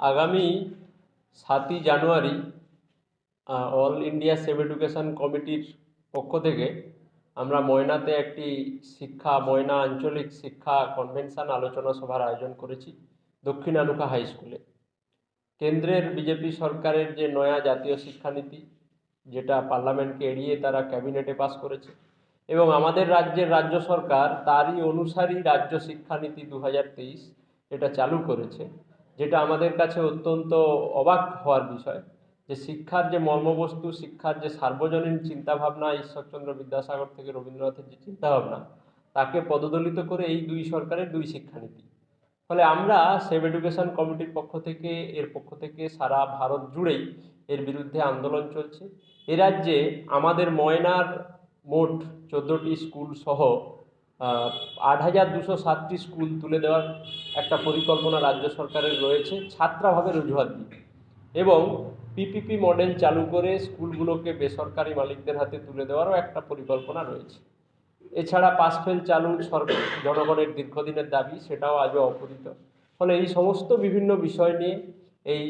আগামী সাতই জানুয়ারি অল ইন্ডিয়া সেভ এডুকেশন কমিটির পক্ষ থেকে আমরা ময়নাতে একটি শিক্ষা, ময়না আঞ্চলিক শিক্ষা কনভেনশন আলোচনা সভার আয়োজন করেছি দক্ষিণ আনুকা হাই স্কুলে। কেন্দ্রের বিজেপি সরকারের যে নয়া জাতীয় শিক্ষানীতি, যেটা পার্লামেন্টকে এড়িয়ে তারা ক্যাবিনেটে পাস করেছে এবং আমাদের রাজ্যের রাজ্য সরকার তারই অনুসারী রাজ্য শিক্ষানীতি দু হাজার তেইশ এটা চালু করেছে। যেটা আমাদের কাছে অত্যন্ত অবাক হওয়ার বিষয়, যে শিক্ষার যে মর্মবস্তু, শিক্ষার যে সার্বজনীন চিন্তাভাবনা, ঈশ্বরচন্দ্র বিদ্যাসাগর থেকে রবীন্দ্রনাথের যে চিন্তাভাবনা, তাকে পদদলিত করে এই দুই সরকারের দুই শিক্ষানীতি। ফলে আমরা সেভ এডুকেশন কমিটির পক্ষ থেকে, এর পক্ষ থেকে সারা ভারত জুড়েই এর বিরুদ্ধে আন্দোলন চলছে। এ রাজ্যে আমাদের ময়নার মোট চোদ্দোটি স্কুল সহ আট হাজার দুশো সাতটি স্কুল তুলে দেওয়ার একটা পরিকল্পনা রাজ্য সরকারের রয়েছে ছাত্রাভাবে রুজুহাত দিয়ে। এবং পিপিপি মডেল চালু করে স্কুলগুলোকে বেসরকারি মালিকদের হাতে তুলে দেওয়ারও একটা পরিকল্পনা রয়েছে। এছাড়া পাস ফেল চালু সরকার জনগণের দীর্ঘদিনের দাবি, সেটাও আজও অপূরিত। ফলে এই সমস্ত বিভিন্ন বিষয় নিয়ে এই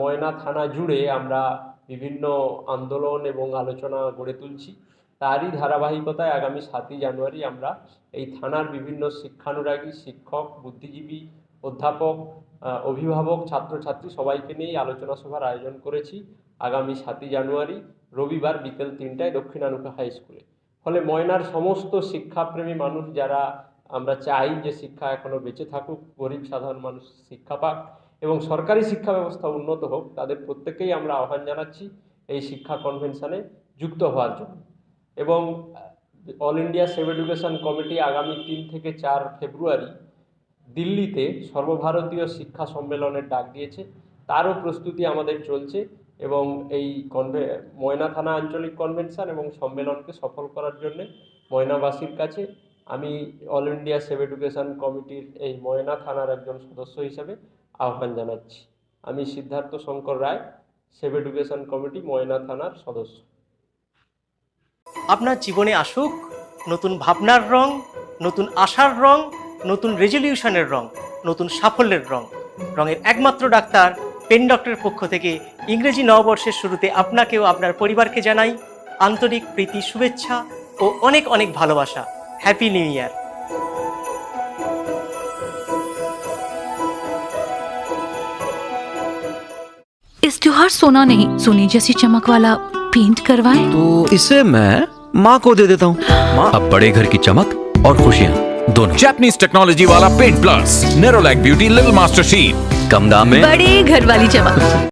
ময়না থানা জুড়ে আমরা বিভিন্ন আন্দোলন এবং আলোচনা গড়ে তুলছি। তারই ধারাবাহিকতায় আগামী সাতই জানুয়ারি আমরা এই থানার বিভিন্ন শিক্ষানুরাগী, শিক্ষক, বুদ্ধিজীবী, অধ্যাপক অভিভাবক, ছাত্রছাত্রী সবাইকে নিয়েই আলোচনা সভার আয়োজন করেছি আগামী সাতই জানুয়ারি, রবিবার বিকেল তিনটায় দক্ষিণানুকা হাই স্কুলে। ফলে ময়নার সমস্ত শিক্ষাপ্রেমী মানুষ যারা আমরা চাই যে শিক্ষা এখনও বেঁচে থাকুক, গরিব সাধারণ মানুষ শিক্ষা পাক এবং সরকারি শিক্ষা ব্যবস্থা উন্নত হোক, তাদের প্রত্যেকেই আমরা আহ্বান জানাচ্ছি এই শিক্ষা কনভেনশনে যুক্ত হওয়ার জন্য। এবং All India Save Education Committee আগামী তিন থেকে চার ফেব্রুয়ারি দিল্লিতে সর্বভারতীয় শিক্ষা সম্মেলনের ডাক দিয়েছে। তারও প্রস্তুতি আমাদের চলছে এবং এই কনভে ময়না থানা আঞ্চলিক কনভেনশন এবং সম্মেলনকে সফল করার জন্য ময়নাবাসীর কাছে আমি অল ইন্ডিয়া সেভ এডুকেশন কমিটির এই ময়না থানার একজন সদস্য হিসেবে আহ্বান জানাচ্ছি। আমি Siddhartha Shankar Ray Save Education Committee Moyna থানার সদস্য। আপনার জীবনে আসুক নতুন ভাবনার রং নতুন আশার রং নতুন রেজলিউশনের রং নতুন সাফল্যের রং রঙের একমাত্র ডাক্তার পেন ডক্টরের পক্ষ থেকে ইংরেজি নববর্ষের শুরুতে আপনাকেও আপনার পরিবারকে জানাই আন্তরিক প্রীতি শুভেচ্ছা ও অনেক অনেক ভালোবাসা হ্যাপি নিউ ইয়ার इस त्योहार सोना नहीं सोने जैसी चमक वाला पेंट करवाएं तो इसे मैं माँ को दे देता हूँ। माँ। अब बड़े घर की चमक और खुशियाँ दोनों। जैपनीज टेक्नोलॉजी वाला paint plus Nerolac beauty little master sheet कम दाम में। बड़े घर वाली चमक।